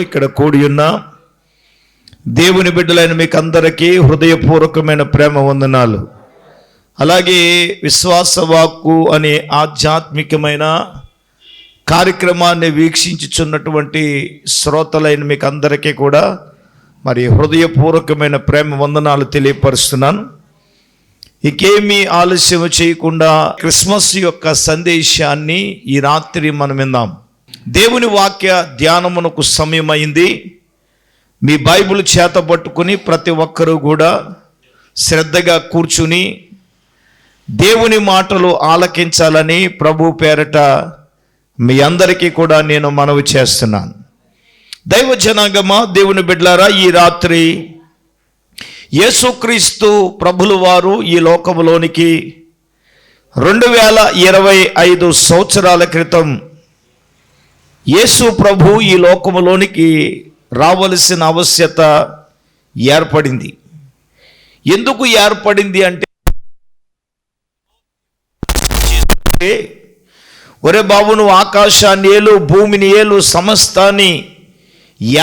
ఇక్కడ కూడి ఉన్న దేవుని బిడ్డలైన మీకు అందరికీ హృదయపూర్వకమైన ప్రేమ వందనాలు. అలాగే విశ్వాసవాక్కు అనే ఆధ్యాత్మికమైన కార్యక్రమాన్ని వీక్షించుచున్నటువంటి శ్రోతలైన మీకు అందరికీ కూడా మరి హృదయపూర్వకమైన ప్రేమ వందనాలు తెలియపరుస్తున్నాను. ఇకేమీ ఆలస్యం చేయకుండా క్రిస్మస్ యొక్క సందేశాన్ని ఈ రాత్రి మనం విందాం. దేవుని వాక్య ధ్యానమునకు సమయమైంది. మీ బైబిల్ చేత పట్టుకుని ప్రతి ఒక్కరూ కూడా శ్రద్ధగా కూర్చుని దేవుని మాటలు ఆలకించాలని ప్రభు పేరట మీ అందరికీ కూడా నేను మనవి చేస్తున్నాను. దైవ జనాంగమా దేవుని బిడ్లారా ఈ రాత్రి యేసుక్రీస్తు ప్రభులు వారు ఈ లోకములోనికి రెండు వేల ఇరవై ఐదు సంవత్సరాల క్రితం యేసు ప్రభు ఈ లోకములోనికి రావలసిన ఆవశ్యత ఏర్పడింది. ఎందుకు ఏర్పడింది అంటే ఒరే బాబు నువ్వు ఆకాశాన్ని ఏలు భూమిని ఏలు సమస్తాన్ని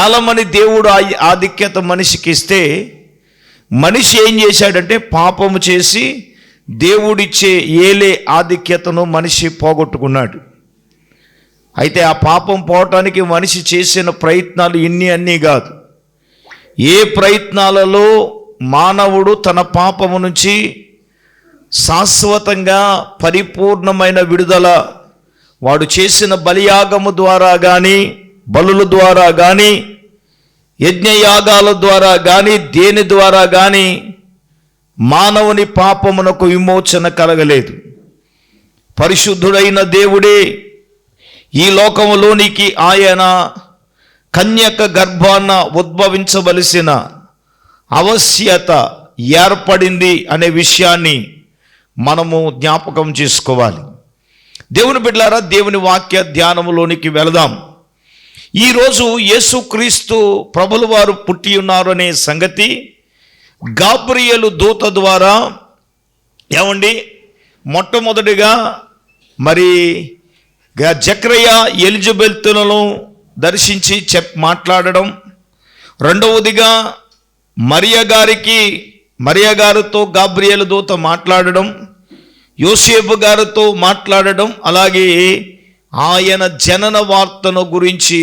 ఏలమని దేవుడు ఆధిక్యత మనిషికి ఇస్తే మనిషి ఏం చేశాడంటే పాపము చేసి దేవుడిచ్చే ఏలే ఆధిక్యతను మనిషి పోగొట్టుకున్నాడు. అయితే ఆ పాపం పోవటానికి మనిషి చేసిన ప్రయత్నాలు ఇన్ని అన్నీ కాదు. ఏ ప్రయత్నాలలో మానవుడు తన పాపము నుంచి శాశ్వతంగా పరిపూర్ణమైన విడుదల వాడు చేసిన బలియాగము ద్వారా కానీ బలుల ద్వారా కానీ యజ్ఞయాగాల ద్వారా కానీ దేని ద్వారా కానీ మానవుని పాపమునకు విమోచన కలగలేదు. పరిశుద్ధుడైన దేవుడే ఈ లోకములోనికి ఆయన కన్యక గర్భాన ఉద్భవించవలసిన అవశ్యత ఏర్పడింది అనే విషయాన్ని మనము జ్ఞాపకం చేసుకోవాలి. దేవుని బిడ్డారా దేవుని వాక్య ధ్యానములోనికి వెళదాం. ఈరోజు యేసుక్రీస్తు ప్రభులు వారు పుట్టి ఉన్నారు అనే సంగతి గాబ్రియలు దూత ద్వారా ఏమండి? మొట్టమొదటిగా మరి జక్రయ్య ఎలిజబెత్తులను దర్శించి చెప్ మాట్లాడడం. రెండవదిగా మరియ గారికి మరియ గారితో గాబ్రియల దూత మాట్లాడడం. యోసేపు గారితో మాట్లాడడం. అలాగే ఆయన జనన వార్తను గురించి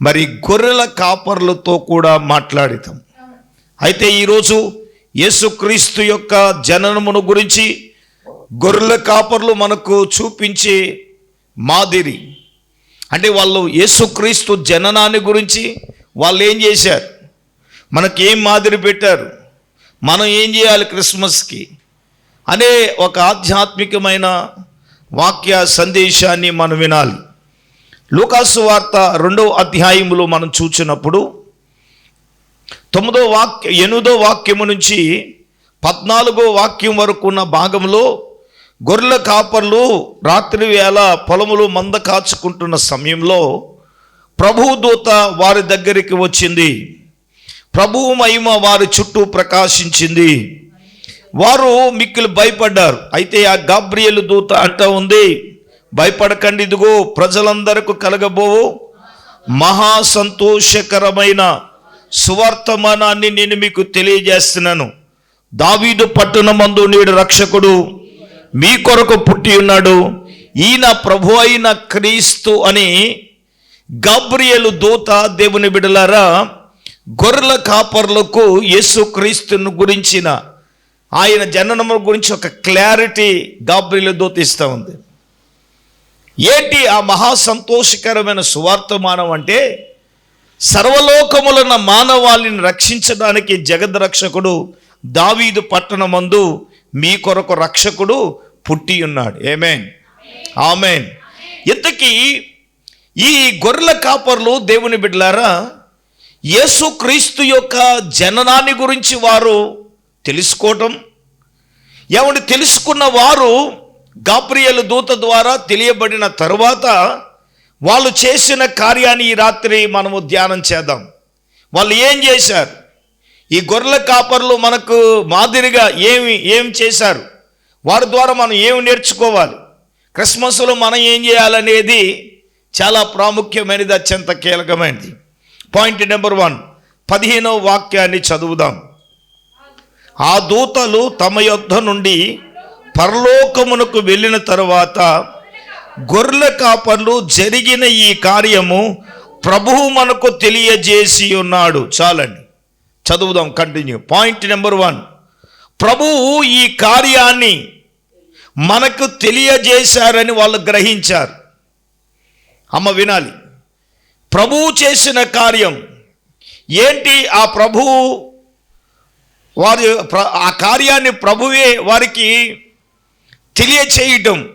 మరి గొర్రెల కాపర్లతో కూడా మాట్లాడతాం. అయితే ఈరోజు యేసుక్రీస్తు యొక్క జననమును గురించి గొర్రెల కాపర్లు మనకు చూపించే మాదిరి. అంటే వాళ్ళు యేసుక్రీస్తు జననాన్ని గురించి వాళ్ళు ఏం చేశారు? మనకి ఏం మాదిరి పెట్టారు? మనం ఏం చేయాలి క్రిస్మస్కి? అనే ఒక ఆధ్యాత్మికమైన వాక్య సందేశాన్ని మనం వినాలి. లూకాసు వార్త రెండవ అధ్యాయములో మనం చూచినప్పుడు తొమ్మిదో వాక్య ఎనిమిదో వాక్యము నుంచి పద్నాలుగో వాక్యం వరకు ఉన్న భాగంలో గొర్రెల కాపర్లు రాత్రి వేళ పొలములు మంద కాచుకుంటున్న సమయంలో ప్రభువు దూత వారి దగ్గరికి వచ్చింది. ప్రభువు మహిమ వారి చుట్టూ ప్రకాశించింది. వారు మిక్కిలు భయపడ్డారు. అయితే ఆ గాబ్రియలు దూత అంటూ ఉంది భయపడకండి ఇదిగో ప్రజలందరకు కలగబోవు. మహా సంతోషకరమైన సువర్తమానాన్ని నేను మీకు తెలియజేస్తున్నాను. దావీదు పట్టణమందు నేడు రక్షకుడు మీ కొరకు పుట్టి ఉన్నాడు. ఈయన ప్రభు అయిన క్రీస్తు అని గాబ్రియలు దూత దేవుని బిడలారా గొర్రెల కాపర్లకు యేసుక్రీస్తును గురించిన ఆయన జననము గురించి ఒక క్లారిటీ గాబ్రియలు దూత ఇస్తూ ఉంది. ఏంటి ఆ మహా సంతోషకరమైన సువార్తమానం అంటే సర్వలోకములన్న మానవాళిని రక్షించడానికి జగద్రక్షకుడు దావీదు పట్టణమందు మీ కొరకు రక్షకుడు పుట్టి ఉన్నాడు. ఏమేన్ ఆమెన్ ఇంతకీ ఈ గొర్రెల కాపర్లు దేవుని బిడ్డలారా యేసుక్రీస్తు యొక్క జననాన్ని గురించి వారు తెలుసుకోవటం ఏమంటే తెలుసుకున్న వారు గాబ్రియలు దూత ద్వారా తెలియబడిన తరువాత వాళ్ళు చేసిన కార్యాన్ని ఈ రాత్రి మనము ధ్యానం చేద్దాం. వాళ్ళు ఏం చేశారు? ఈ గొర్రెల కాపర్లు మనకు మాదిరిగా ఏమి ఏం చేశారు? వారి ద్వారా మనం ఏమి నేర్చుకోవాలి? క్రిస్మస్లో మనం ఏం చేయాలనేది చాలా ప్రాముఖ్యమైనది అత్యంత కీలకమైనది. పాయింట్ నెంబర్ వన్ పదిహేనవ వాక్యాన్ని చదువుదాం. ఆ దూతలు తమ యొద్ధ నుండి పరలోకమునకు వెళ్ళిన తరువాత గొర్రెల కాపర్లు జరిగిన ఈ కార్యము ప్రభువు మనకు తెలియజేసి ఉన్నాడు. చాలండి. చదువుదాం కంటిన్యూ పాయింట్ నెంబర్ వన్ ప్రభువు ఈ కార్యాన్ని మనకు తెలియజేశారని వాళ్ళు గ్రహించారు. అమ్మ వినాలి. ప్రభువు చేసిన కార్యం ఏంటి? ఆ ప్రభువు వారి ఆ కార్యాన్ని ప్రభువే వారికి తెలియచేయటం.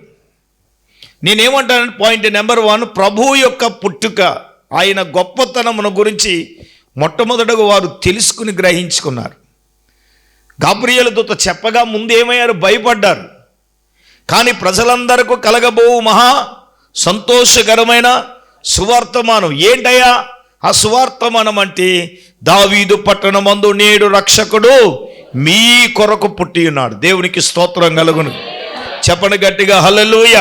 నేనేమంటాను పాయింట్ నెంబర్ వన్ ప్రభువు యొక్క పుట్టుక ఆయన గొప్పతనమును గురించి మొట్టమొదటగా వారు తెలుసుకుని గ్రహించుకున్నారు. గాబ్రియల దూత చెప్పగా ముందేమయ్యారు భయపడ్డారు. కానీ ప్రజలందరకు కలగబోవు మహా సంతోషకరమైన సువార్తమానం. ఏంటయ్యా? ఆ సువార్తమానం అంటే దావీదు పట్టణమందు నేడు రక్షకుడు మీ కొరకు పుట్టి ఉన్నాడు దేవునికి స్తోత్రం కలుగును. చెప్పని గట్టిగా హల్లెలూయ!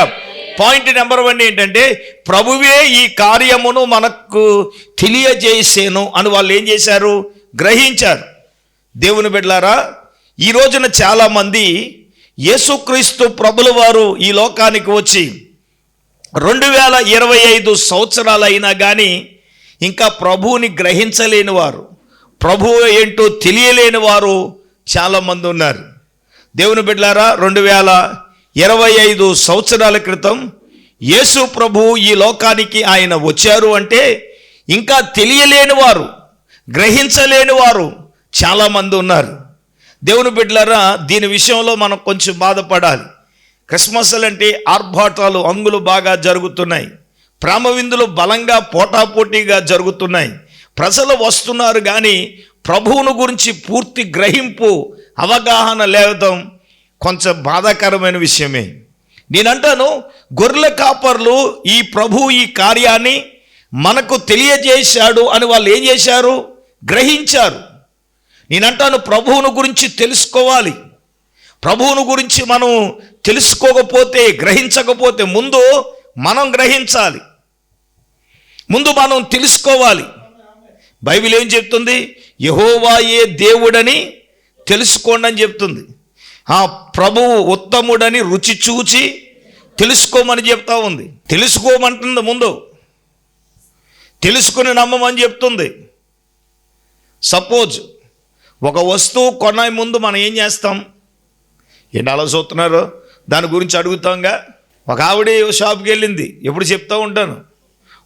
పాయింట్ నెంబర్ వన్ ఏంటంటే ప్రభువే ఈ కార్యమును మనకు తెలియజేసేను అని వాళ్ళు ఏం చేశారు? గ్రహించారు. దేవుని బిడ్డలారా ఈ రోజున చాలామంది యేసుక్రీస్తు ప్రభుల వారు ఈ లోకానికి వచ్చి రెండు వేల ఇరవై ఐదు సంవత్సరాలు అయినా కానీ ఇంకా ప్రభువుని గ్రహించలేని వారు ప్రభువు ఏంటో తెలియలేని వారు చాలామంది ఉన్నారు. దేవుని బిడ్డలారా రెండు వేల ఇరవై ఐదు సంవత్సరాల క్రితం యేసు ప్రభువు ఈ లోకానికి ఆయన వచ్చారు అంటే ఇంకా తెలియలేని వారు గ్రహించలేని వారు చాలామంది ఉన్నారు. దేవుని బిడ్డలారా దీని విషయంలో మనం కొంచెం బాధపడాలి. క్రిస్మస్ లాంటి ఆర్భాటాలు అంగులు బాగా జరుగుతున్నాయి. ప్రేమవిందులు బలంగా పోటాపోటీగా జరుగుతున్నాయి. ప్రజలు వస్తున్నారు కానీ ప్రభువును గురించి పూర్తి గ్రహింపు అవగాహన లేవడం కొంచెం బాధాకరమైన విషయమే. నేనంటాను గొర్రెల కాపర్లు ఈ ప్రభు ఈ కార్యాన్ని మనకు తెలియజేశాడు అని వాళ్ళు ఏం చేశారు? గ్రహించారు. నేనంటాను ప్రభువును గురించి తెలుసుకోవాలి. ప్రభువును గురించి మనం తెలుసుకోకపోతే గ్రహించకపోతే ముందు మనం గ్రహించాలి. ముందు మనం తెలుసుకోవాలి. బైబిల్ ఏం చెప్తుంది? యహోవాయే దేవుడని తెలుసుకోండి అని చెప్తుంది. ఆ ప్రభువు ఉత్తముడని రుచి చూచి తెలుసుకోమని చెప్తా ఉంది. తెలుసుకోమంటుంది ముందు. తెలుసుకుని నమ్మమని చెప్తుంది. సపోజ్ ఒక వస్తువు కొనే ముందు మనం ఏం చేస్తాం? ఏంటి అలా చూస్తున్నారు దాని గురించి అడుగుతాంగా? ఒక ఆవిడ షాప్కి వెళ్ళింది. ఎప్పుడు చెప్తూ ఉంటాను.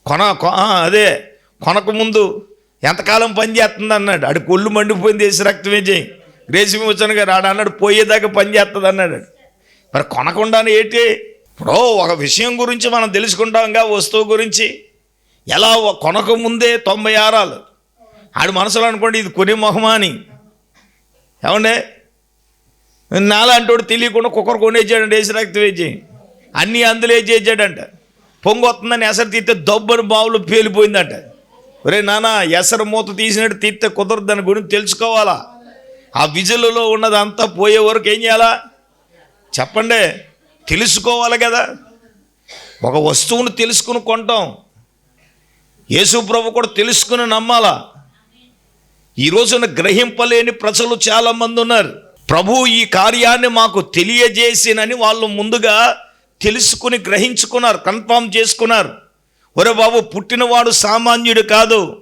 కొన కొ- అదే కొనకముందు ఎంతకాలం పని చేస్తుంది అన్నాడు. అడి కొళ్ళు మండిపోయింది వేసి రక్తమే చేయి. రేసిమి వచ్చాను గారు ఆడ అన్నాడు. పోయేదాకా పని చేస్తుంది అన్నాడు. మరి కొనకుండానే ఏంటి? ఇప్పుడు ఒక విషయం గురించి మనం తెలుసుకుంటాంగా వస్తువు గురించి. ఎలా కొనక ముందే తొంభై ఆరాలు. ఆడి మనసులో అనుకోండి ఇది కొని మొహమా అని ఏమండే? నాలంటోడు తెలియకుండా కుక్కర్ కొనేసాడంట వేసి రక్తం వేసి అన్నీ అందులో వేసేసాడంట. పొంగు వస్తుందని ఎసరు తీస్తే దొబ్బని బావులు పేలిపోయిందంట. ఒరే నానా ఎసరు మూత తీసినట్టు తీస్తే కుదరదు దాని గురించి తెలుసుకోవాలా? ఆ విజులలో ఉన్నదంతా పోయే వరకు ఏం చేయాలా? చెప్పండి. తెలుసుకోవాలి కదా. ఒక వస్తువును తెలుసుకుని కొంటాం. యేసు ప్రభు కూడా తెలుసుకుని నమ్మాలా. ఈరోజున గ్రహింపలేని ప్రజలు చాలామంది ఉన్నారు. ప్రభు ఈ కార్యాన్ని మాకు తెలియజేసినని వాళ్ళు ముందుగా తెలుసుకుని గ్రహించుకున్నారు కన్ఫామ్ చేసుకున్నారు. ఒరే బాబు పుట్టినవాడు సామాన్యుడు కాదు.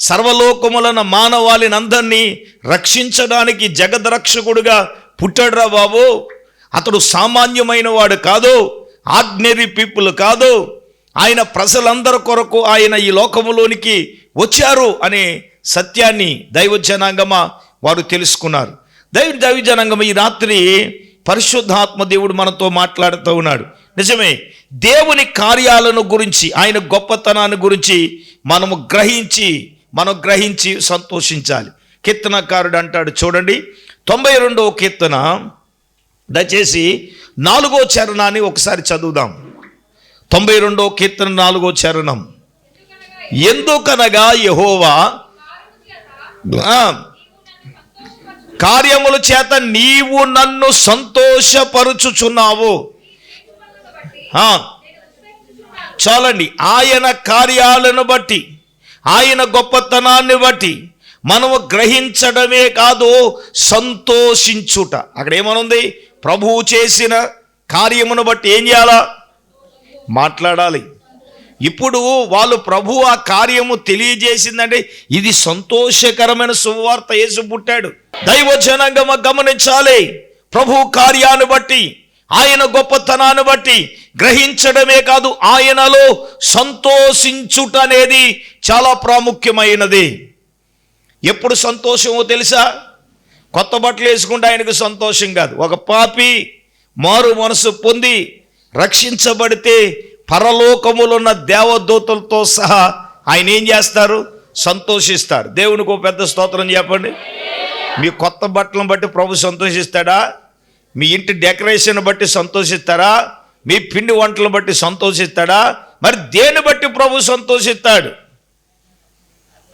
సర్వలోకములన మానవాళిని అందరినీ రక్షించడానికి జగద్రక్షకుడుగా పుట్టాడురా బాబు. అతడు సామాన్యమైన వాడు కాదు ఆర్డినరీ పీపుల్ కాదు. ఆయన ప్రజలందరి కొరకు ఆయన ఈ లోకములోనికి వచ్చారు అనే సత్యాన్ని దైవజనాంగమా వారు తెలుసుకున్నారు. దైవ దైవ జనాంగమ ఈ రాత్రి పరిశుద్ధాత్మ దేవుడు మనతో మాట్లాడుతూ ఉన్నాడు. నిజమే దేవుని కార్యాలను గురించి ఆయన గొప్పతనాన్ని గురించి మనము గ్రహించి మనం గ్రహించి సంతోషించాలి. కీర్తనకారుడు అంటాడు చూడండి తొంభై రెండవ కీర్తన. దయచేసి నాలుగో చరణాన్ని ఒకసారి చదువుదాం. తొంభై రెండో కీర్తన నాలుగో చరణం. ఎందుకనగా యహోవా? కార్యముల చేత నీవు నన్ను సంతోషపరుచుచున్నావు. చాలండి. ఆయన కార్యాలను బట్టి ఆయన గొప్పతనాన్ని బట్టి మనము గ్రహించడమే కాదు సంతోషించుట. అక్కడ ఏమనుంది? ప్రభువు చేసిన కార్యమును బట్టి ఏం చేయాలా? మాట్లాడాలి. ఇప్పుడు వాళ్ళు ప్రభు ఆ కార్యము తెలియజేసిందంటే ఇది సంతోషకరమైన సువార్త యేసు పుట్టాడు. దైవ జనాంగమ గమనించాలి. ప్రభు కార్యాన్ని బట్టి ఆయన గొప్పతనాన్ని బట్టి గ్రహించడమే కాదు ఆయనలో సంతోషించుట అనేది చాలా ప్రాముఖ్యమైనది. ఎప్పుడు సంతోషమో తెలుసా? కొత్త బట్టలు వేసుకుంటే ఆయనకు సంతోషం కాదు. ఒక పాపి మారు మనసు పొంది రక్షించబడితే పరలోకములున్న దేవదూతలతో సహా ఆయన ఏం చేస్తారు? సంతోషిస్తారు. దేవునికి ఒక పెద్ద స్తోత్రం చెప్పండి. మీ కొత్త బట్టలను బట్టి ప్రభు సంతోషిస్తాడా? మీ ఇంటి డెకరేషన్ బట్టి సంతోషిస్తారా? మీ పిండి వంటలను బట్టి సంతోషిస్తాడా? మరి దేన్ని బట్టి ప్రభు సంతోషిస్తాడు?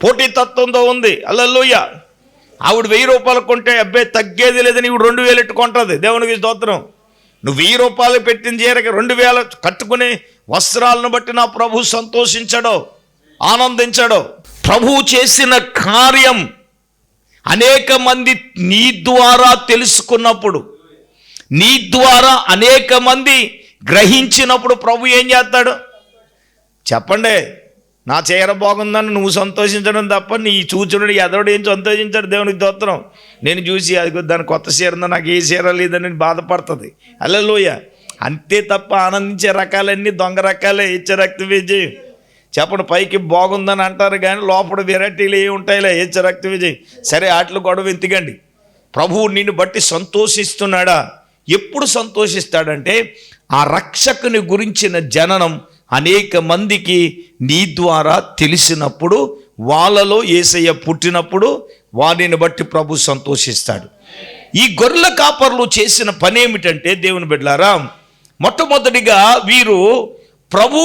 పోటీతత్వంతో ఉంది. అల్లల్లోయ ఆవిడ వెయ్యి రూపాయలు కొంటే అబ్బాయి తగ్గేది లేదని ఇవి రెండు వేలు ఎట్టుకుంటుంది దేవునికి స్తోత్రం. నువ్వు వెయ్యి రూపాయలు పెట్టిన చీరకి రెండు వేల కట్టుకునే వస్త్రాలను బట్టి నా ప్రభు సంతోషించడో ఆనందించడో. ప్రభు చేసిన కార్యం అనేక మంది నీ ద్వారా తెలుసుకున్నప్పుడు నీ ద్వారా అనేక మంది గ్రహించినప్పుడు ప్రభు ఏం చేస్తాడు? చెప్పండి నా చీర బాగుందని నువ్వు సంతోషించడం తప్ప నీ చూచుడు ఎదడు ఏం సంతోషించాడు? దేవునికి దోత్రం నేను చూసి అది దాని కొత్త చీర ఉందా నాకు ఏ చీర లేదని బాధపడుతుంది. అల్లెలోయ అంతే తప్ప ఆనందించే రకాలన్నీ దొంగ రకాలే ఇచ్చే రక్త విజయం. చెప్పండి పైకి బాగుందని అంటారు కానీ లోపల వెరైటీలు ఏ ఉంటాయిలే ఇచ్చే రక్త విజయం. సరే ఆటలు గొడవ ఎంతకండి ప్రభువు నిన్ను బట్టి సంతోషిస్తున్నాడా? ఎప్పుడు సంతోషిస్తాడంటే ఆ రక్షకుని గురించిన జననం అనేక మందికి నీ ద్వారా తెలిసినప్పుడు వాళ్ళలో ఏసయ్య పుట్టినప్పుడు వారిని బట్టి ప్రభు సంతోషిస్తాడు. ఈ గొర్రెల కాపర్లు చేసిన పని ఏమిటంటే దేవుని బిడ్డలారా మొట్టమొదటిగా వీరు ప్రభు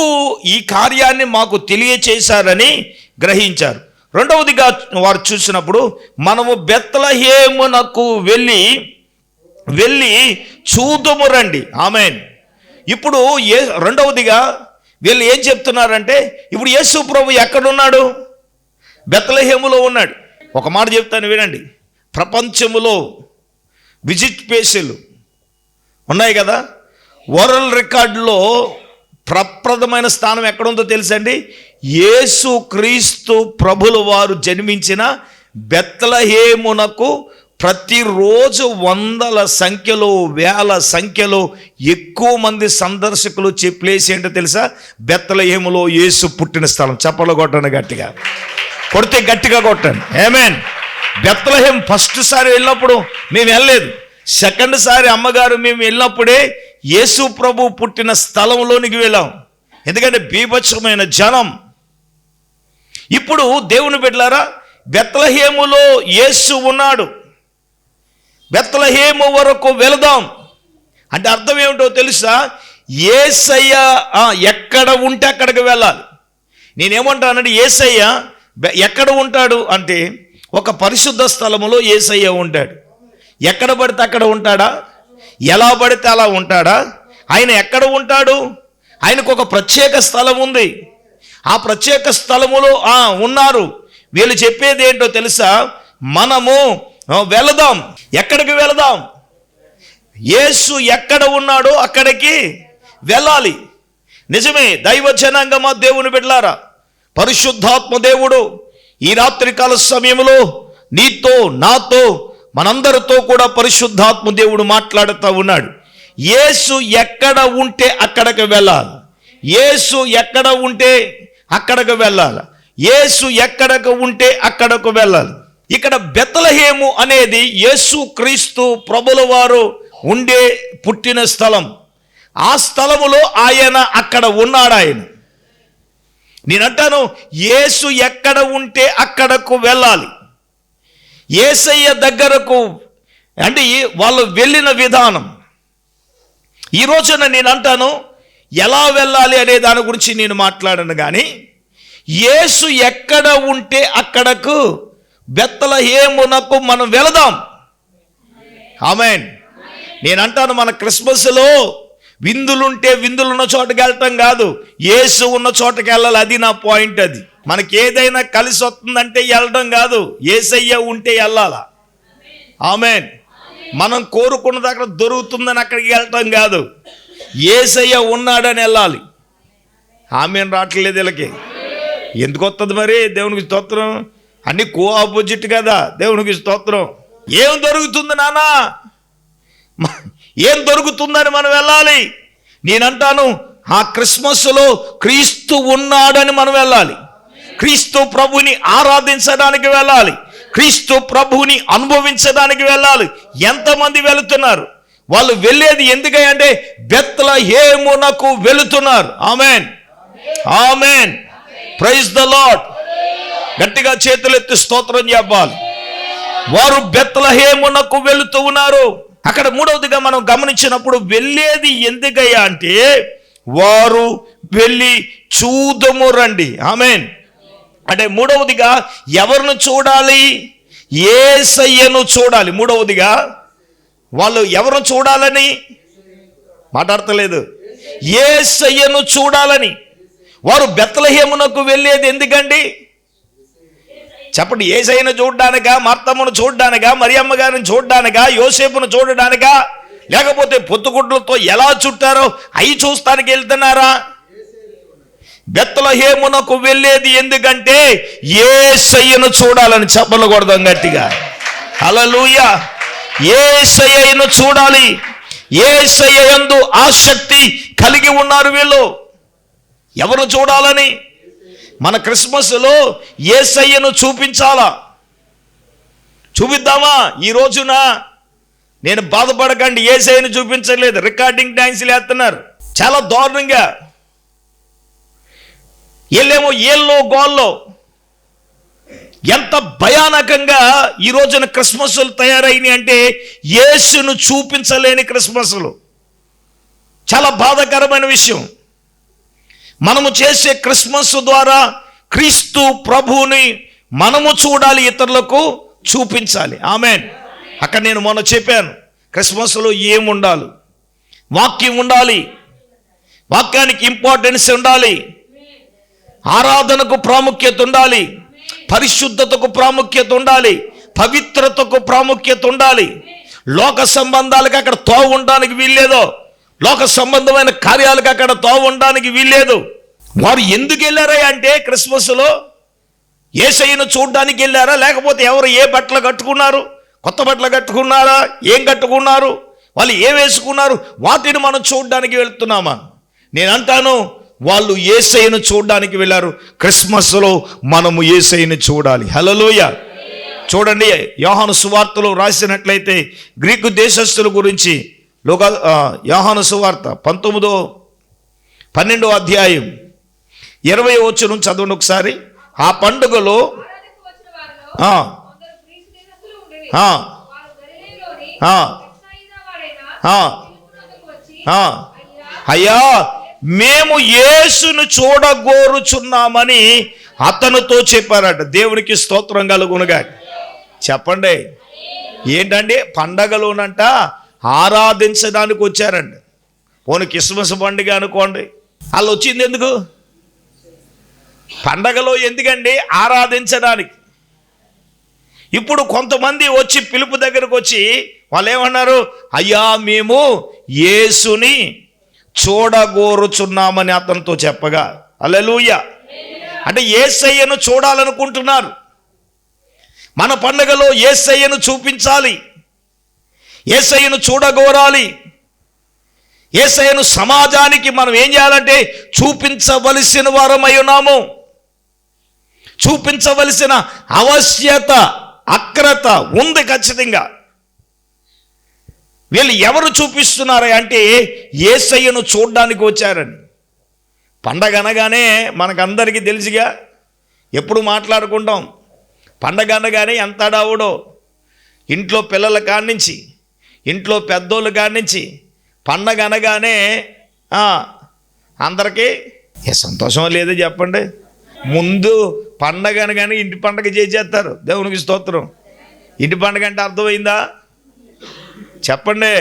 ఈ కార్యాన్ని మాకు తెలియచేశారని గ్రహించారు. రెండవదిగా వారు చూసినప్పుడు మనము బెత్తలహేమునకు వెళ్ళి వెళ్ళి చూదుము రండి. ఆమెన్. ఇప్పుడు ఏ రెండవదిగా వీళ్ళు ఏం చెప్తున్నారంటే ఇప్పుడు యేసు ప్రభు ఎక్కడున్నాడు? బెత్తలహేములో ఉన్నాడు. ఒక మాట చెప్తాను వినండి. ప్రపంచములో విజిట్ ప్లేసులు ఉన్నాయి కదా? వరల్డ్ రికార్డులో ప్రప్రదమైన స్థానం ఎక్కడుందో తెలుసండి? యేసు క్రీస్తు ప్రభులు వారు జన్మించిన బెత్తలహేమునకు ప్రతిరోజు వందల సంఖ్యలో వేల సంఖ్యలో ఎక్కువ మంది సందర్శకులు వచ్చే ప్లేస్ ఏంటో తెలుసా? బెత్తలహేములో యేసు పుట్టిన స్థలం. చప్పలు కొట్టండి గట్టిగా. కొడితే గట్టిగా కొట్టండి. ఏమేన్ బెత్తలహేం ఫస్ట్ సారి వెళ్ళినప్పుడు మేము వెళ్ళలేదు. సెకండ్ సారి అమ్మగారు మేము వెళ్ళినప్పుడే యేసు ప్రభు పుట్టిన స్థలంలోనికి వెళ్ళాం. ఎందుకంటే బీభత్సమైన జనం. ఇప్పుడు దేవుని బిడ్డలారా బెత్తలహేములో యేసు ఉన్నాడు. బెత్తలహేము వరకు వెళదాం. అంటే అర్థం ఏమిటో తెలుసా? ఏసయ్య ఎక్కడ ఉంటే అక్కడికి వెళ్ళాలి. నేనేమంటానంటే ఏసయ్య ఎక్కడ ఉంటాడు అంటే ఒక పరిశుద్ధ స్థలములో ఏసయ్య ఉంటాడు. ఎక్కడ పడితే అక్కడ ఉంటాడా? ఎలా పడితే అలా ఉంటాడా? ఆయన ఎక్కడ ఉంటాడు? ఆయనకు ఒక ప్రత్యేక స్థలం ఉంది. ఆ ప్రత్యేక స్థలములో ఉన్నారు. వీళ్ళు చెప్పేది ఏంటో తెలుసా? మనము వెళదాం. ఎక్కడికి వెళదాం? యేసు ఎక్కడ ఉన్నాడో అక్కడికి వెళ్ళాలి. నిజమే దైవ జనాంగమా దేవుని బిడ్లారా పరిశుద్ధాత్మ దేవుడు ఈ రాత్రికాల సమయంలో నీతో నాతో మనందరితో కూడా పరిశుద్ధాత్మ దేవుడు మాట్లాడుతూ ఉన్నాడు. యేసు ఎక్కడ ఉంటే అక్కడికి వెళ్ళాలి. యేసు ఎక్కడ ఉంటే అక్కడికి వెళ్ళాలి. యేసు ఎక్కడకు ఉంటే అక్కడకు వెళ్ళాలి. ఇక్కడ బెత్తలహేము అనేది యేసు క్రీస్తు ప్రభుల వారు ఉండే పుట్టిన స్థలం. ఆ స్థలములో ఆయన అక్కడ ఉన్నాడు ఆయన. నేనంటాను యేసు ఎక్కడ ఉంటే అక్కడకు వెళ్ళాలి. ఏసయ్య దగ్గరకు అంటే వాళ్ళు వెళ్ళిన విధానం. ఈ రోజున నేను అంటాను ఎలా వెళ్ళాలి అనే దాని గురించి నేను మాట్లాడను కానీ యేసు ఎక్కడ ఉంటే అక్కడకు బెత్తలహేమునకు మనం వెళదాం. ఆమెన్. నేను అంటాను మన క్రిస్మస్లో విందులుంటే విందులు ఉన్న చోటకి వెళ్ళటం కాదు ఏసు ఉన్న చోటకి వెళ్ళాలి. అది నా పాయింట్ అది. మనకి ఏదైనా కలిసి వస్తుందంటే వెళ్ళడం కాదు ఏసయ్య ఉంటే వెళ్ళాలా. ఆమెన్. మనం కోరుకున్న దగ్గర దొరుకుతుందని అక్కడికి వెళ్ళటం కాదు ఏసయ్య ఉన్నాడని వెళ్ళాలి. ఆమెను రావట్లేదు వీళ్ళకి. ఎందుకు వస్తుంది మరి? దేవునికి స్తోత్రం. అన్ని కో ఆపోజిట్ కదా. దేవునికి స్తోత్రం. ఏం దొరుకుతుంది నానా? ఏం దొరుకుతుందని మనం వెళ్ళాలి. నేనంటాను ఆ క్రిస్మస్లో క్రీస్తు ఉన్నాడని మనం వెళ్ళాలి. క్రీస్తు ప్రభుని ఆరాధించడానికి వెళ్ళాలి. క్రీస్తు ప్రభుని అనుభవించడానికి వెళ్ళాలి. ఎంతమంది వెళుతున్నారు? వాళ్ళు వెళ్ళేది ఎందుకంటే బెత్తల హేమునకు వెళుతున్నారు. Amen. Amen. Praise the lord గట్టిగా చేతులెత్తి స్తోత్రం చెప్పాలి. వారు బెత్తలహేమునకు వెళుతూ ఉన్నారు. అక్కడ మూడవదిగా మనం గమనించినప్పుడు వెళ్ళేది ఎందుకయ్యా అంటే వారు వెళ్ళి చూదము రండి. ఆమెన్. అంటే మూడవదిగా ఎవరిని చూడాలి? ఏసయ్యను చూడాలి. మూడవదిగా వాళ్ళు ఎవరు చూడాలని? మాట్లాడతలేదు. ఏసయ్యను చూడాలని. వారు బెత్తలహేమునకు వెళ్ళేది ఎందుకండి? చెప్పండి ఏసైను చూడ్డానికా మర్తమ్మను చూడ్డానికా మరియమ్మ గారిని చూడ్డానికా యోసేపును చూడడానికా లేకపోతే పొత్తుగుడ్లతో ఎలా చుట్టారో అవి చూస్తానికి వెళ్తున్నారా? బెత్తలహేమునకు వెళ్ళేది ఎందుకంటే ఏ సయ్యను చూడాలని చెప్పలు గట్టిగా. అలలుయ ఏ సయ్యను చూడాలి. ఏసయ్య యందు ఆసక్తి కలిగి ఉన్నారు వీళ్ళు. ఎవరు చూడాలని? మన క్రిస్మస్లో ఏసయ్యను చూపించాలా? చూపిద్దామా? ఈ రోజున నేను బాధపడకండి ఏసయ్యను చూపించలేదు. రికార్డింగ్ డ్యాన్స్లు వేస్తున్నారు. చాలా దారుణంగా. వీళ్ళేమో ఏళ్ళో గోల్లో ఎంత భయానకంగా ఈ రోజున క్రిస్మస్లు తయారైనాయి అంటే యేసును చూపించలేని క్రిస్మస్లు. చాలా బాధాకరమైన విషయం. మనము చేసే క్రిస్మస్ ద్వారా క్రీస్తు ప్రభువుని మనము చూడాలి ఇతరులకు చూపించాలి. ఆమెన్. అక్కడ నేను మొన్న చెప్పాను క్రిస్మస్లో ఏముండాలి? వాక్యం ఉండాలి. వాక్యానికి ఇంపార్టెన్స్ ఉండాలి. ఆరాధనకు ప్రాముఖ్యత ఉండాలి. పరిశుద్ధతకు ప్రాముఖ్యత ఉండాలి. పవిత్రతకు ప్రాముఖ్యత ఉండాలి. లోక సంబంధాలకు అక్కడ తోవ ఉండడానికి వీల్లేదో లోక సంబంధమైన కార్యాలకు అక్కడ తోవ ఉండడానికి వీల్లేదు. వారు ఎందుకు వెళ్ళారా అంటే క్రిస్మస్లో ఏసయ్యను చూడడానికి వెళ్ళారా? లేకపోతే ఎవరు ఏ బట్టలు కట్టుకున్నారు? కొత్త బట్టలు కట్టుకున్నారా? ఏం కట్టుకున్నారు? వాళ్ళు ఏ వేసుకున్నారు? వాటిని మనం చూడడానికి వెళ్తున్నామా? నేను అంటాను వాళ్ళు ఏసయ్యను చూడడానికి వెళ్ళారు. క్రిస్మస్లో మనము ఏసయ్యను చూడాలి. హలోయ చూడండి యోహాను సువార్తలో రాసినట్లయితే గ్రీకు దేశస్థుల గురించి లోక యాహాను సువార్త పంతొమ్మిదో పన్నెండో అధ్యాయం ఇరవై వచ్చిన చదవండి ఒకసారి. ఆ పండుగలో అయ్యా, మేము యేసును చూడగోరుచున్నామని అతనితో చెప్పారట. దేవునికి స్తోత్రం కలుగునుగా చెప్పండి. ఏంటండి? పండగలోనంట ఆరాధించడానికి వచ్చారండి. పోను క్రిస్మస్ పండుగ అనుకోండి. వాళ్ళు వచ్చింది ఎందుకు? పండగలో ఎందుకండి? ఆరాధించడానికి. ఇప్పుడు కొంతమంది వచ్చి పిలుపు దగ్గరకు వచ్చి వాళ్ళు ఏమన్నారు అయ్యా మేము యేసుని చూడగోరుచున్నామని అతనితో చెప్పగా. అలెలుయ అంటే ఏసయ్యను చూడాలనుకుంటున్నారు. మన పండగలో ఏసయ్యను చూపించాలి. ఏసయ్యను చూడగోరాలి. ఏసయ్యను సమాజానికి మనం ఏం చేయాలంటే చూపించవలసిన వారమై ఉన్నాము. చూపించవలసిన అవశ్యత అక్రత ఉంది ఖచ్చితంగా. వీళ్ళు ఎవరు చూపిస్తున్నారా అంటే ఏసయ్యను చూడడానికి వచ్చారని. పండగ అనగానే మనకందరికీ తెలుసుగా. ఎప్పుడు మాట్లాడుకుంటాం. పండగ అనగానే ఎంత అడావుడో ఇంట్లో పిల్లల కాడ్నుంచి ఇంట్లో పెద్దోళ్ళ కాడ్నుంచి పండగ అనగానే అందరికీ ఏ సంతోషం లేదో చెప్పండి. ముందు పండగ అనగానే ఇంటి పండగ చేసేస్తారు. దేవునికి స్తోత్రం. ఇంటి పండగ అంటే అర్థమైందా? చెప్పండి.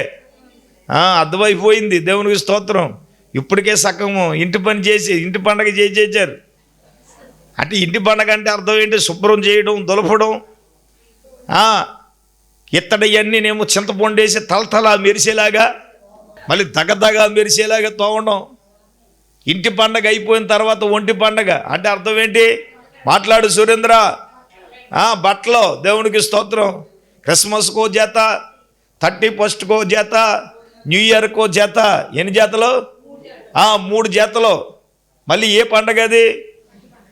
అర్థమైపోయింది. దేవునికి స్తోత్రం. ఇప్పటికే సగము ఇంటి పని చేసి ఇంటి పండగ చేసేసారు. అంటే ఇంటి పండగ అంటే అర్థం ఏంటి? శుభ్రం చేయడం దులపడం. ఆ, ఇత్తడి నేమో చింతపండు మెరిసేలాగా మళ్ళీ దగదగా మెరిసేలాగా తోవడం ఇంటి పండగ అయిపోయిన తర్వాత ఒంటి పండగ. అంటే అర్థం ఏంటి? మాట్లాడు సురేంద్ర. బట్టలు దేవునికి స్తోత్రం. క్రిస్మస్కో చేత థర్టీ ఫస్ట్కో జత న్యూ ఇయర్కో జత. ఎన్ని జతలు? మూడు జతలు. మళ్ళీ ఏ పండగ అది?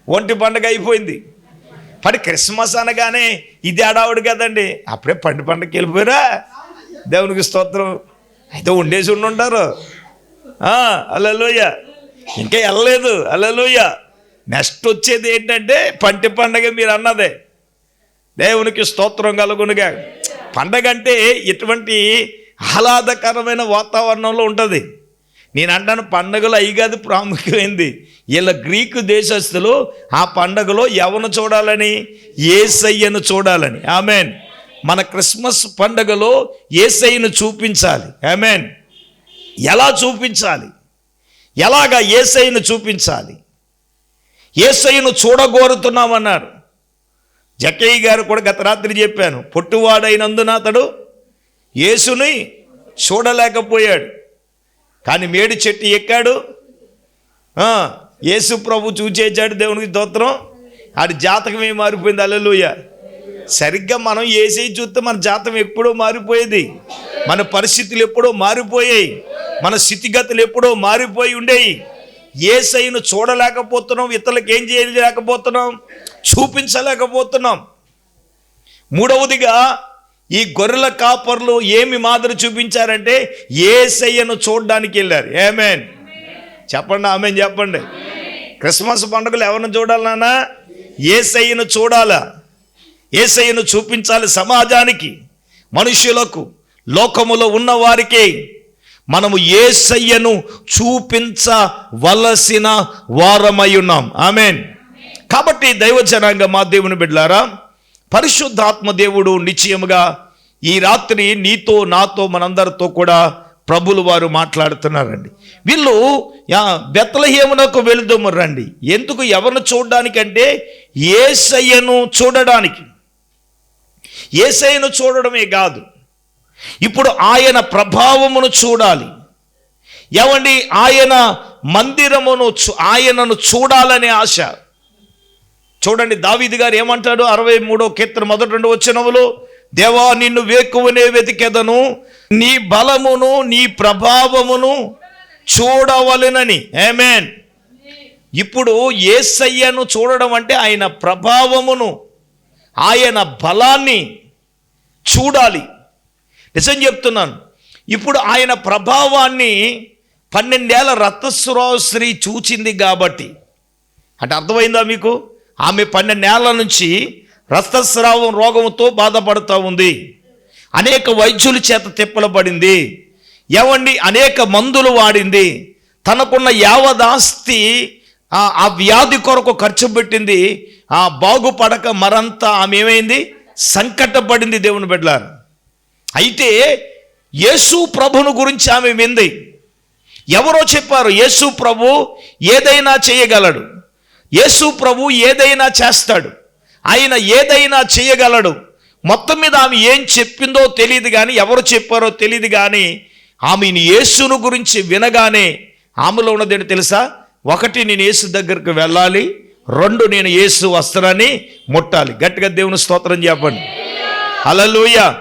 ఒంటి పండగ అయిపోయింది. మరి క్రిస్మస్ అనగానే ఇది ఆడావుడు కదండి. అప్పుడే పండు పండగకి వెళ్ళిపోయారా దేవునికి స్తోత్రం. అయితే ఉండేసి ఉండి ఉంటారు అల్లలోయ. ఇంకా వెళ్ళలేదు. అల్లలోయ. నెక్స్ట్ వచ్చేది ఏంటంటే పంటి పండగ మీరు అన్నదే. దేవునికి స్తోత్రం కలుగునుగా. పండగ అంటే ఎటువంటి ఆహ్లాదకరమైన వాతావరణంలో ఉంటుంది. నేను అంటాను పండగలు అయి కాదు ప్రాముఖ్యమైంది. వీళ్ళ గ్రీకు దేశస్తులు ఆ పండగలో ఎవను చూడాలని? ఏసయ్యను చూడాలని. ఆమెన్. మన క్రిస్మస్ పండగలో ఏసయ్యను చూపించాలి. ఆమెన్. ఎలా చూపించాలి? ఎలాగా ఏసయ్యను చూపించాలి? ఏసయ్యను చూడగోరుతున్నామన్నారు. జకయ్య గారు కూడా గత రాత్రి చెప్పాను పొట్టువాడైనందున అతడు యేసుని చూడలేకపోయాడు. కానీ మేడి చెట్టు ఎక్కాడు? యేసు ప్రభు చూచేచాడు దేవునికి దోత్రం ఆడి జాతకమే మారిపోయింది? అల్లెలుయ సరిగ్గా మనం ఏసీ చూస్తే మన జాతకం ఎప్పుడో మారిపోయేది. మన పరిస్థితులు ఎప్పుడో మారిపోయాయి. మన స్థితిగతులు ఎప్పుడో మారిపోయి ఉండేవి ఏసైను చూడలేకపోతున్నాం ఇతరులకు ఏం చేయలేకపోతున్నాం చూపించలేకపోతున్నాం. మూడవదిగా ఈ గొర్రెల కాపర్లు ఏమి మాదిరి చూపించారంటే ఏసయ్యను చూడడానికి వెళ్ళారు. ఏమేన్ చెప్పండి ఆమెన్ చెప్పండి. క్రిస్మస్ పండుగలు ఎవరిని చూడాలన్నా ఏసయ్యను చూడాలా? ఏసయ్యను చూపించాలి సమాజానికి మనుషులకు లోకములో ఉన్న వారికి మనము ఏసయ్యను చూపించవలసిన వారమై ఉన్నాం. ఆమెన్ కాబట్టి దైవ జనాంగ మా దేవుని బిడ్డారా పరిశుద్ధాత్మ దేవుడు నిశ్చయముగా ఈ రాత్రి నీతో నాతో మనందరితో కూడా ప్రభులు వారు మాట్లాడుతున్నారండి. వీళ్ళు యా బెత్తలహేమునకు వెళుదము రండి. ఎందుకు? ఎవరిని చూడడానికంటే ఏసయ్యను చూడడానికి. ఏసయ్యను చూడడమే కాదు. ఇప్పుడు ఆయన ప్రభావమును చూడాలి. ఏమండి? ఆయన మందిరమును చూ- ఆయనను చూడాలనే ఆశ. చూడండి దావీది గారు ఏమంటాడు? అరవై మూడో కీర్తన మొదటి రెండు వచ్చినములు దేవా నిన్ను వేకువనే వెతికెదను. నీ బలమును నీ ప్రభావమును చూడవలెనని. ఏమేన్ ఇప్పుడు ఏసయ్యను చూడడం అంటే ఆయన ప్రభావమును ఆయన బలాన్ని చూడాలి. నిజం చెప్తున్నాను. ఇప్పుడు ఆయన ప్రభావాన్ని పన్నెండేళ్ళ రక్తస్రావ స్త్రీ చూచింది కాబట్టి. అంటే అర్థమైందా మీకు? ఆమె పన్నెండేళ్ళ నుంచి రక్తస్రావం రోగంతో బాధపడుతూ ఉంది. అనేక వైద్యుల చేత తిప్పలబడింది. ఏమండి అనేక మందులు వాడింది. తనకున్న యావదాస్తి ఆ ఆ వ్యాధి కొరకు ఖర్చు పెట్టింది. ఆ బాగుపడక మరంతా ఆమె ఏమైంది? సంకటపడింది దేవుని బిడ్డలారు. అయితే యేసు ప్రభును గురించి ఆమె వింది. ఎవరో చెప్పారు యేసు ప్రభు ఏదైనా చేయగలడు. యేసు ప్రభు ఏదైనా చేస్తాడు. ఆయన ఏదైనా చేయగలడు. మొత్తం మీద ఆమె ఏం చెప్పిందో తెలియదు కానీ ఎవరు చెప్పారో తెలియదు కానీ ఆమెను యేసును గురించి వినగానే ఆమెలో ఉన్నదేంటి తెలుసా? ఒకటి నేను యేసు దగ్గరికి వెళ్ళాలి రెండు నేను యేసు వస్త్రాన్ని ముట్టాలి. గట్టిగా దేవుని స్తోత్రం చెప్పండి. హల్లెలూయ.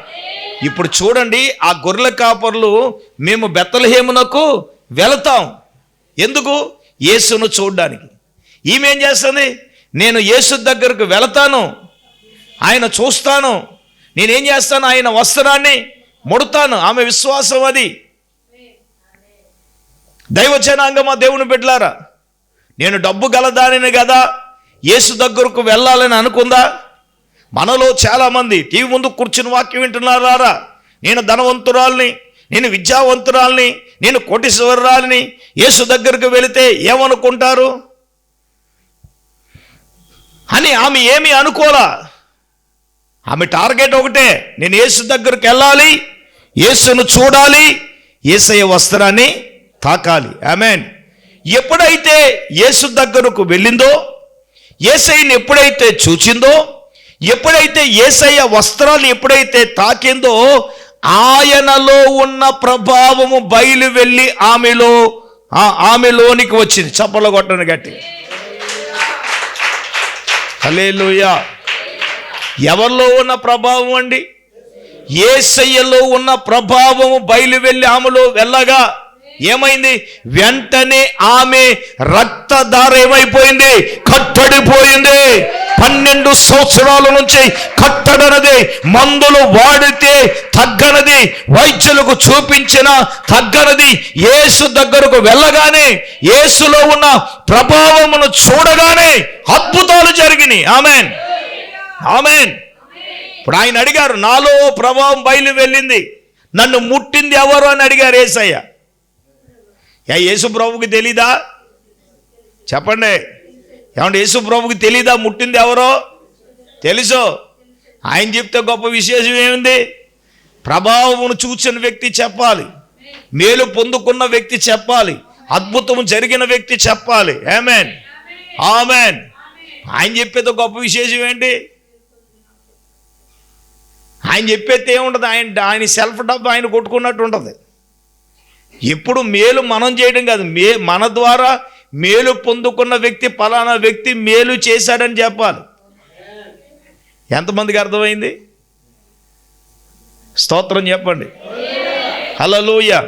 ఇప్పుడు చూడండి ఆ గొర్రెల కాపర్లు మేము బెత్తలహేమునకు వెళతాం. ఎందుకు? యేసును చూడడానికి. ఈమె ఏం చేస్తుంది? నేను యేసు దగ్గరకు వెళతాను. ఆయన చూస్తాను. నేనేం చేస్తాను? ఆయన వస్త్రాన్ని ముడతాను. ఆమె విశ్వాసం అది. దైవచనాంగమా దేవుని బిడ్డలారా నేను డబ్బు గలదానిని కదా యేసు దగ్గరకు వెళ్ళాలని అనుకుందా? మనలో చాలామంది టీవీ ముందు కూర్చుని వాక్యం వింటున్నారా నేను ధనవంతురాల్ని నేను విద్యావంతురాల్ని నేను కోటీశ్వరాల్ని యేసు దగ్గరకు వెళితే ఏమనుకుంటారు? అని ఆమె ఏమీ అనుకోలా. ఆమె టార్గెట్ ఒకటే నేను యేసు దగ్గరికి వెళ్ళాలి యేసును చూడాలి ఏసయ్య వస్త్రాన్ని తాకాలి. ఆమెన్. ఎప్పుడైతే యేసు దగ్గరకు వెళ్ళిందో ఏసైని ఎప్పుడైతే చూచిందో ఎప్పుడైతే ఏసయ్య వస్త్రాలు ఎప్పుడైతే తాకిందో ఆయనలో ఉన్న ప్రభావము బయలు వెళ్ళి ఆమెలో ఆమెలోనికి వచ్చింది. చప్పల కొట్టను గట్టి హల్లెలూయా. ఎవరిలో ఉన్న ప్రభావం అండి? ఏసయ్యలో ఉన్న ప్రభావము బయలు వెళ్ళి ఆమెలో వెళ్ళగా ఏమైంది? వెంటనే ఆమె రక్తధార ఏమైపోయింది? కట్టడిపోయింది. పన్నెండు సంవత్సరాల నుంచి కట్టడనది మందులు వాడితే తగ్గనది వైద్యులకు చూపించిన తగ్గనది యేసు దగ్గరకు వెళ్ళగానే యేసులో ఉన్న ప్రభావమును చూడగానే అద్భుతాలు జరిగినాయి. ఆమెన్. ఆమెన్. ఇప్పుడు ఆయన అడిగారు నాలో ప్రభావం బయలు వెళ్ళింది. నన్ను ముట్టింది ఎవరు అని అడిగారు ఏసయ్య యా యేసు ప్రభుకి తెలీదా? చెప్పండి. ఏమంటే యేసు ప్రభుకి తెలీదా? ముట్టింది ఎవరో? తెలుసు. ఆయన చెప్తే గొప్ప విశేషం ఏముంది? ప్రభావమును చూసిన వ్యక్తి చెప్పాలి. మేలు పొందుకున్న వ్యక్తి చెప్పాలి. అద్భుతం జరిగిన వ్యక్తి చెప్పాలి. ఏమేన్ ఆమెన్ ఆయన చెప్పేది గొప్ప విశేషం ఏంటి? ఆయన చెప్పేది ఏముండదు ఆయన ఆయన సెల్ఫ్ డబ్బు ఆయన కొట్టుకున్నట్టు ఉంటుంది. ఎప్పుడు మేలు మనం చేయడం కాదు. మే మన ద్వారా మేలు పొందుకున్న వ్యక్తి పలానా వ్యక్తి మేలు చేశాడని చెప్పాలి. ఎంతమందికి అర్థమైంది? స్తోత్రం చెప్పండి. హలలుయ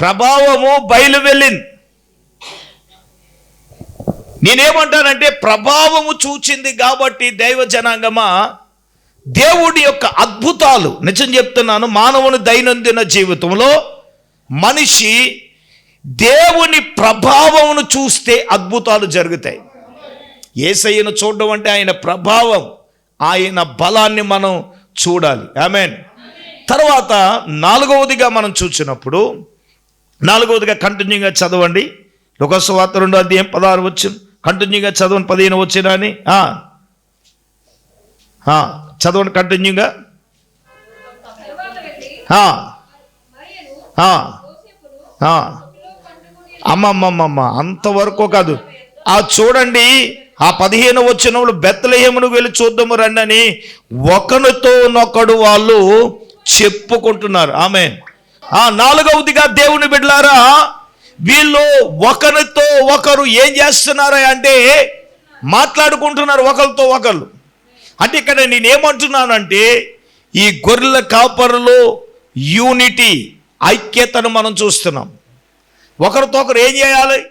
ప్రభావము బయలు వెళ్ళింది నేనేమంటానంటే ప్రభావము చూచింది కాబట్టి దైవ జనాంగమా దేవుడి యొక్క అద్భుతాలు. నిజం చెప్తున్నాను మానవుని దైనందిన జీవితంలో మనిషి దేవుని ప్రభావమును చూస్తే అద్భుతాలు జరుగుతాయి. ఏసయ్యను చూడడం అంటే ఆయన ప్రభావం ఆయన బలాన్ని మనం చూడాలి. ఆమెన్. తర్వాత నాలుగవదిగా మనం చూసినప్పుడు నాలుగవదిగా కంటిన్యూగా చదవండి. లోకస్వార్త రెండు అధ్యాయం పదహారు వచ్చిన కంటిన్యూగా చదవండి పదిహేను వచ్చిన అని. చదవండి కంటిన్యూగా. అమ్మమ్మమ్మమ్మ అంతవరకు కాదు. ఆ చూడండి ఆ పదిహేను వచ్చినప్పుడు బెత్తలేమును వెళ్ళి చూద్దాము రండని ఒకనితో నొకడు వాళ్ళు చెప్పుకుంటున్నారు. ఆమె ఆ నాలుగవదిగా దేవుని బిడ్డలారా వీళ్ళు ఒకరితో ఒకరు ఏం చేస్తున్నారా అంటే మాట్లాడుకుంటున్నారు ఒకరితో ఒకరు. అంటే ఇక్కడ నేనేమంటున్నానంటే ఈ గొర్రెల కాపరులు యూనిటీ ఐక్యతను మనం చూస్తున్నాం. ఒకరితో ఒకరు ఏం చేయాలి?